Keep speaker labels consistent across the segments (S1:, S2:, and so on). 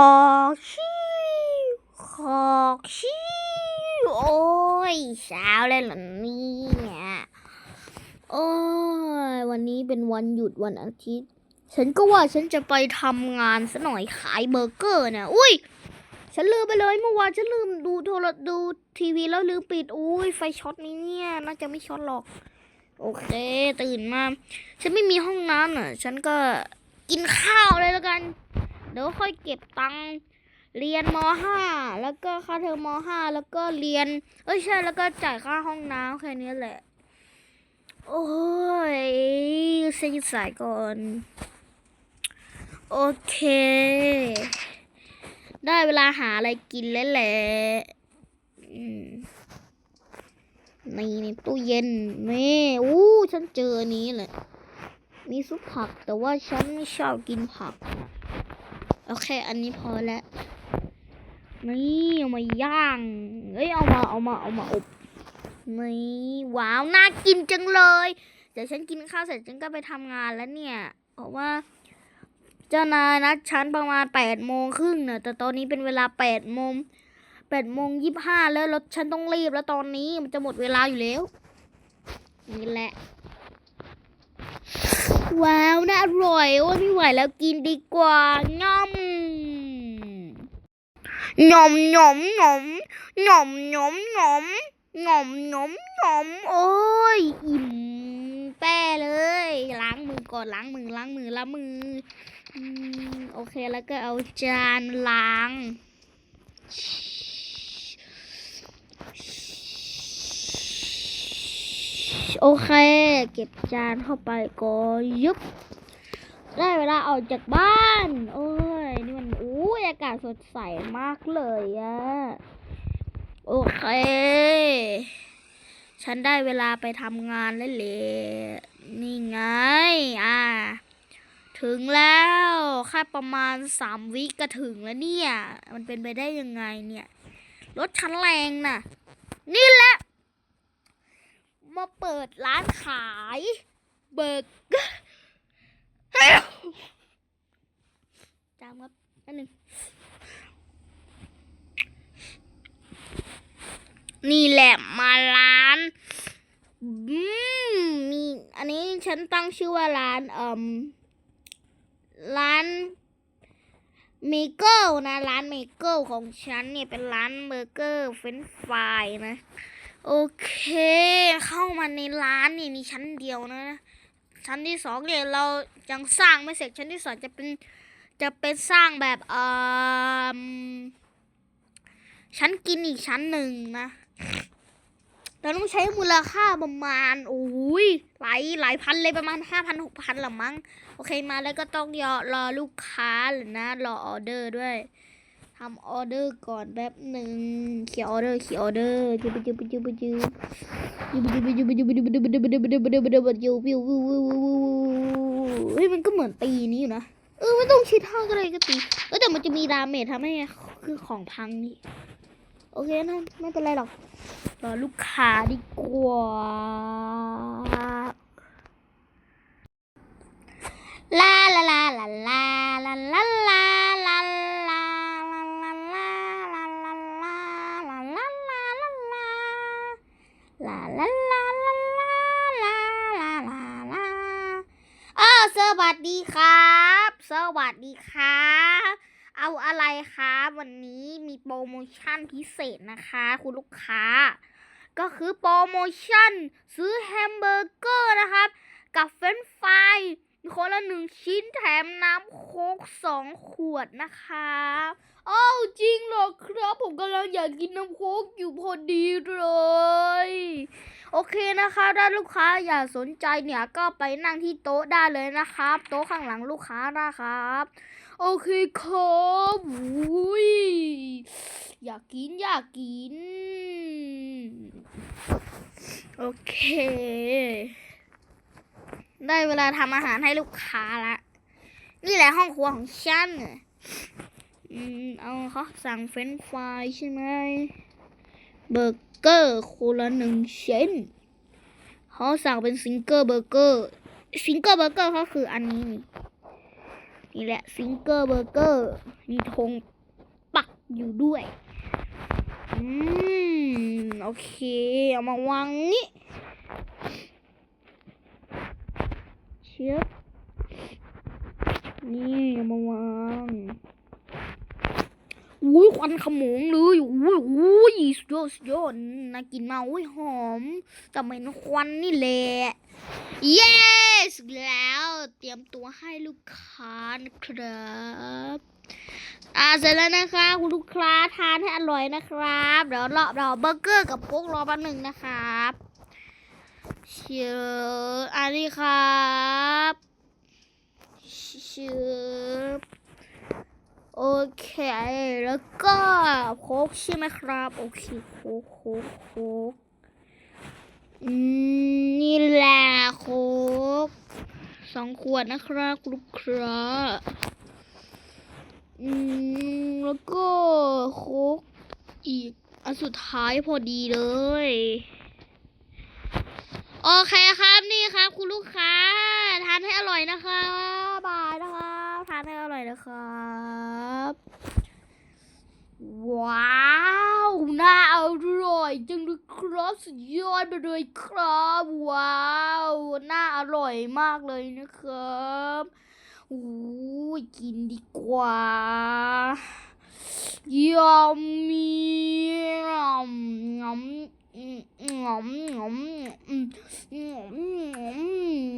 S1: อชิวขอชิวโอ้ยเช้าเลยเหรอเนี่ยโอ้ยวันนี้เป็นวันหยุดวันอาทิตย์ ฉันก็ว่าฉันจะไปทำงานซะหน่อยขายเบอร์เกอร์เนี่ยอุ้ยฉันลืมไปเลยเมื่อวานฉันลืมดูโทรดูทีวีแล้วลืมปิดอุ้ยไฟช็อตนี้เนี่ยน่าจะไม่ช็อตหรอก โอเคตื่นมา ฉันไม่มีห้องน้ำอะ ฉันก็กินข้าวเลยแล้วกัน ดี๋ยวค่อยเก็บตังค์เรียนมห้าแล้วก็ค่าเทอมมห้าแล้วก็เรียน เอ้ยใช่แล้วก็จ่ายค่าห้องน้ำแค่นี้แหละ โอ้ยเส้นสายก่อน โอเค ได้เวลาหาอะไรกินแล้วแหละนี่ในตู้เย็นนี่อู้ฉันเจอนี้แหละ มีซุปผักแต่ว่าฉันไม่ชอบกินผัก โอเค อันนี้พอแล้ว นี่เอามาย่าง เอ้ย เอามา เอามา เอามาอบ นี่ว้าว น่ากินจังเลย เดี๋ยวฉันกินข้าวเสร็จฉันก็ไปทำงานแล้วเนี่ย เพราะว่า เจ้านายนัดฉันประมาณแปดโมงครึ่งเนี่ยแต่ตอนนี้เป็นเวลาแปดโมงแปดโมงยี่สิบห้าแล้วแล้วฉันต้องรีบแล้วตอนนี้มันจะหมดเวลาอยู่แล้ว นี่แหละ ว้าวน่าอร่อยโอ้ไม่ไหวแล้วกินดีกว่าง่อมหน่อมหน่อมหน่อมหน่อมหน่อมหน่อมหน่อมหน่อมหนมโอ้ยอิ่มแป้เลยล้างมือก่อนล้างมือล้างมือล้างมืออืมโอเคแล้วก็เอาจานล้าง โอเค เก็บจานเข้าไปก็ยุบได้เวลาออกจากบ้าน โอ้ย นี่มันอู้อากาศสดใสมากเลยอะโอเค ฉันได้เวลาไปทำงานแล้วแหละนี่ไง อ่า ถึงแล้วแค่ประมาณสามวิก็ถึงแล้วเนี่ย มันเป็นไปได้ยังไงเนี่ย รถฉันแรงน่ะ นี่แหละ มาเปิดร้านขายเบอร์เกอร์จามครับอันหนึ่งนี่แหละมาร้านมีอันนี้ฉันตั้งชื่อว่าร้านเอ่มร้านเมเกิลนะ ร้านเมเกิลของฉันเนี่ยเป็นร้านเบอร์เกอร์เฟรนฟรายนะ โอเค เข้ามาในร้านนี่มีชั้นเดียวนะ ชั้นที่สองเนี่ยเรายังสร้างไม่เสร็จชั้นที่สองจะเป็นจะเป็นสร้างแบบเอ่อชั้นกินอีกชั้นหนึ่งนะเราต้องใช้มูลค่าประมาณโอ้ยหลายหลายพันเลยประมาณห้าพันหกพันละมั้ง โอเคมาแล้วก็ต้องรอรอลูกค้าหรือนะ รอออเดอร์ด้วย ทำออเดอร์ก่อนแป๊บหนึ่งเขียออเดอร์เขียออเดอร์จุบจุบจุบจุบจุบจุบจุบจุบจุบจุบจุบจุบจุบจุบจุบจุบจุบจุบเฮ้ยมันก็เหมือนตีนี้อยู่นะเออไม่ต้องชิดเท่าก็เลยก็ตีเออแต่มันจะมีดาเมจทำให้คือของพังนี่โอเคนะไม่เป็นไรหรอกรอลูกค้าดีกว่าลาลาลาลาลาลาลาลาลาล ลาเออสวัสดีครับ สวัสดีครับ เอาอะไรครับวันนี้มีโปรโมชั่นพิเศษนะคะ คุณลูกค้า ก็คือโปรโมชั่นซื้อแฮมเบอร์เกอร์นะครับ กับเฟรนฟรายคนละหนึ่งชิ้นแถมน้ำโค้กสองขวดนะคะ อ้าวจริงเหรอครับ ผมกำลังอยากกินน้ำโค้กอยู่พอดีเลย โอเคนะคะ ถ้าลูกค้าอยากสนใจเนี่ยก็ไปนั่งที่โต๊ะได้เลยนะครับ โต๊ะข้างหลังลูกค้านะครับ โอเคครับอุ้ยอยากกินอยากกิน โอเค ได้เวลาทำอาหารให้ลูกค้าละ นี่แหละห้องครัวของฉัน อืมเอาเขาสั่งเฟรนช์ฟรายใช่ไหมเบอร์เกอร์คนละหนึ่งชิ้นเขาสั่งเป็นซิงเกิลเบอร์เกอร์ซิงเกิลเบอร์เกอร์ก็คืออันนี้ นี่แหละซิงเกอร์เบอร์เกอร์มีธงปักอยู่ด้วย อืม โอเค เอามาวางนี่เชือบนี่ เอามาวาง อุ้ยควันขโมงเลยอุ้ยอุ้ยสุดยอดสุดยอดน่ากินมากอุ้ยหอมแต่เหม็นควันนี่แหละเยสแล้วเตรียมตัวให้ลูกค้านะครับอ่าเสร็จแล้วนะคะคุณลูกค้าทานให้อร่อยนะครับ เดี๋ยวรอเราเบอร์เกอร์กับโป๊กรอแป๊บหนึ่งนะครับเชื่ออันนี้ครับเชื่อ โอเค แล้วก็โค้กใช่ไหมครับ โอเคโค้กโค้กโคกนี่แหละโค้กสองขวดนะครับคุณลูกค้าอืมแล้วก็โค้กอีกอันสุดท้ายพอดีเลย โอเคครับนี่ครับ คุณลูกค้า ทานให้อร่อยนะคะบ น่อยนะครับ ว้าวน่าอร่อยจังเลยครับสุดยอดไปเลยครับ ว้าวน่าอร่อยมากเลยนะครับอู้ยกินดีกว่ายำมียำยำอืม งอมงอมอืมงอมงอม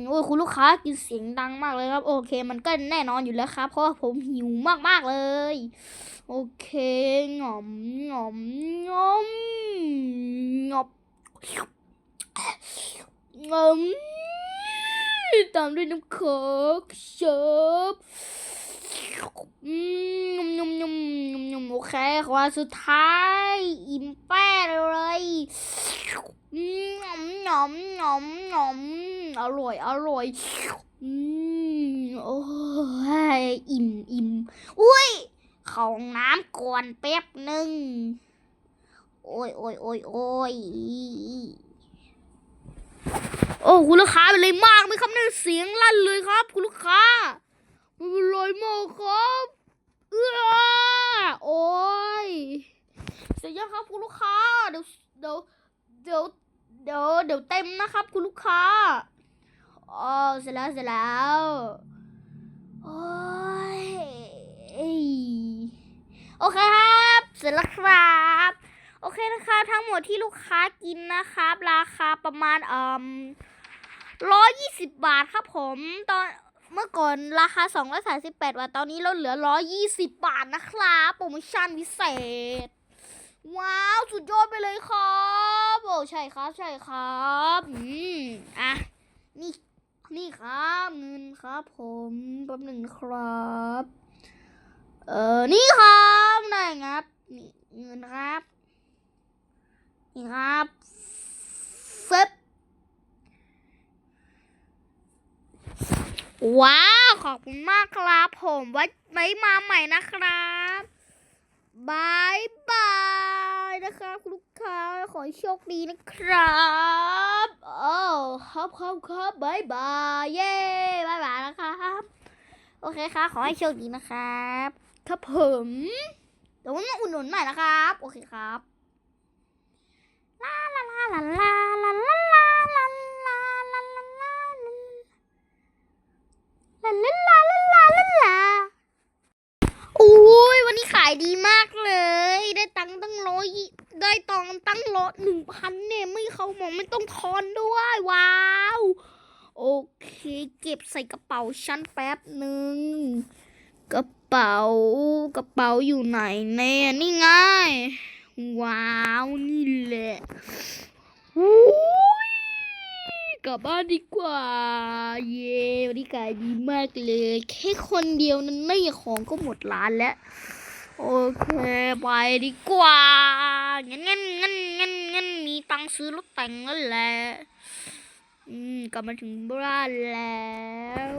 S1: โอ้ยคุณลูกค้ากินเสียงดังมากเลยครับ โอเค มันก็แน่นอนอยู่แล้วครับ เพราะว่าผมหิวมากๆเลย โอเคงอมงอมงอมงอบงอมตามด้วยน้ำเคิร์กเชิบ อืมยมยมยมยมโอเคขวาสุดท้าย อิ่มแป้เลยอืมหนอมหนอมหนอมอร่อย อร่อย อืมโอ้ยอิ่มอิ่มอุ้ยเขาห้องน้ำก่อนแป๊บหนึ่งโอ้ยโอ้ยโอ้ยโอ้ยโอ้คุณลูกค้าเป็นไรมากไหมครับเนี่ยเสียงลั่นเลยครับ คุณลูกค้า ม่เป็นไรมากครับเออโอ้ยเสียยังครับคุณลูกค้า เดี๋ยวเดี๋ยวเดี๋ยวเดี๋ยวเดี๋ยวเต็มนะครับ คุณลูกค้าอ๋อเสร็จแล้วเสร็จแล้วโอ้ยโอเคครับ เสร็จแล้วครับโอเคนะคะทั้งหมดที่ลูกค้ากินนะครับ ราคาประมาณเอ่มร้อยยี่สิบบาทครับผมตอน เมื่อก่อนราคาสองร้อยสาสิบแปดบาทตอนนี้ลดเหลือร้อยยี่สิบบาทนะครับโปรโมชั่นพิเศษ ว้าว สุดยอดไปเลยครับโอ้ใช่ครับใช่ครับอืมอะนี่นี่ครับเงินครับผมแป๊บหนึ่งครับ เออนี่ครับได้ครับนี่เงินครับนี่ครับเฟบ ว้าวขอบคุณมากครับผมไว้ไว้มาใหม่นะครับบายบายนะครับคุณลูกค้าขอให้โชคดีนะครับโอ้ครับครับครับบายบายเย้บายบายนะครับโอเคครับขอให้โชคดีนะครับ ครับผมเดี๋ยวมาอุดหนุนใหม่นะครับ โอเคครับลาลาลาลาลาลา ลาลาลาโอ้ยวันนี้ขายดีมากเลย ได้ตังค์ตั้งร้อยได้ตองตั้งร้อยหนึ่งพันเนี่ยไม่เขาหมองไม่ต้องทอนด้วยว้าวโอเคเก็บใส่กระเป๋าชั้นแป๊บหนึ่งกระเป๋ากระเป๋าอยู่ไหนเนี่ยนี่ไงว้าวนี่แหละอุ๊ย กลับบ้านดีกว่า เย้วันนี้ขายดีมากเลย แค่คนเดียวนั้นไม่ของก็หมดร้านแล้ว โอเค ไปดีกว่างั้นงั้นงั้นงั้นงั้นมีตังค์ซื้อรถแต่งแล้วแหละอืมกลับมาถึงบ้านแล้ว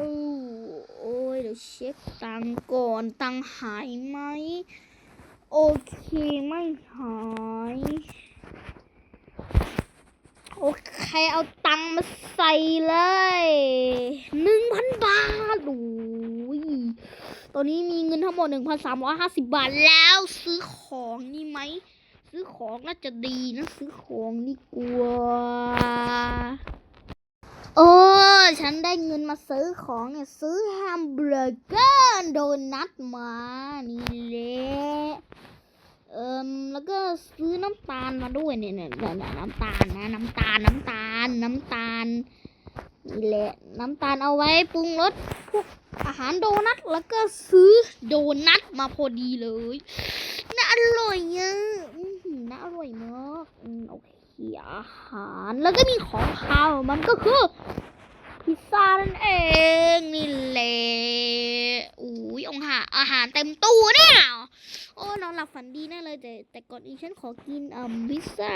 S1: โอ้ยเดี๋ยวเช็คตังก่อนตังหายไหมโอเคไม่หาย โอเคเอาตังมาใส่เลยหนึ่งพันบาทโอ้ยตอนนี้มีเงินทั้งหมด1,350บบาทแล้วซื้อของนี่ไหม ซื้อของน่าจะดีนะ ซื้อของดีกว่าเออฉันได้เงินมาซื้อของเนี่ยซื้อแฮมเบอร์เกอร์โดนัทมานี่แหละ เอิมแล้วก็ซื้อน้ำตาลมาด้วยเนี่ยเนี่ยน้ำตาลนะ น้ำตาลน้ำตาลน้ำตาลนี่แหละน้ำตาลเอาไว้ปรุงรสพวกอาหารโดนัทแล้วก็ซื้อโดนัทมาพอดีเลยน่าอร่อยอะน่าอร่อยมากโอเคอาหารแล้วก็มีของคาวมันก็คือพิซซ่านั่นเองนี่แหละอุ้ยองหาอาหารเต็มตู้เนี่ย โอ้นอนหลับฝันดีแน่เลย แต่แต่ก่อนอีฉันขอกินอ่าพิซซ่า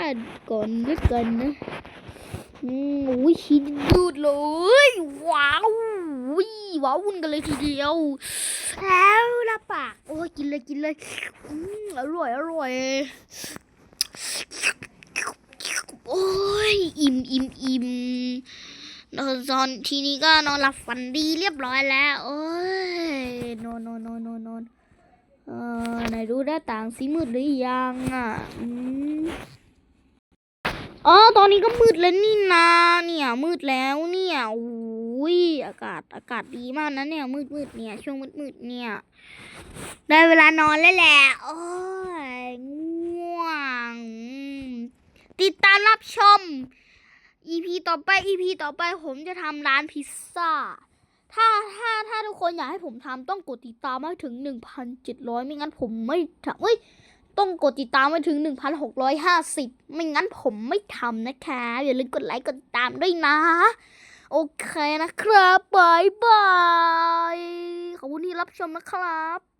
S1: ก่อนด้วยกันนะอืมอุ้ยชิ้นยืดเลย ว้าวอุ้ยว้าววุ่นกันเลยทีเดียวแล้วละปากโอ้ยกินเลยกินเลยอืมอร่อยอร่อยโอ้ยอิ่มอิ่มอิ่มนอนตอนทีนี้ก็นอนหลับฝันดีเรียบร้อยแล้ว โอ้ยนอนนอนนอนนอน เออไหนดูหน้าต่างสีมืดหรือยังอะอ๋อตอนนี้ก็มืดแล้วนี่นาเนี่ยมืดแล้วเนี่ยอุ้ยอากาศอากาศดีมากนะเนี่ยมืดมืดเนี่ยช่วงมืดมืดเนี่ย ได้เวลานอนแล้วแหละโอ้ยง่วง ติดตามรับชม EP ต่อไป EP ต่อไปผมจะทำร้านพิซซ่า ถ้าถ้าถ้าทุกคนอยากให้ผมทำต้องกดติดตามให้ถึง 1,700 ไม่งั้นผมไม่ทำเฮ้ยต้องกดติดตามให้ถึง 1,650 ไม่งั้นผมไม่ทำนะคะ อย่าลืมกดไลค์กดติดตามด้วยนะ โอเคนะครับบายบาย ขอบคุณที่รับชมนะครับ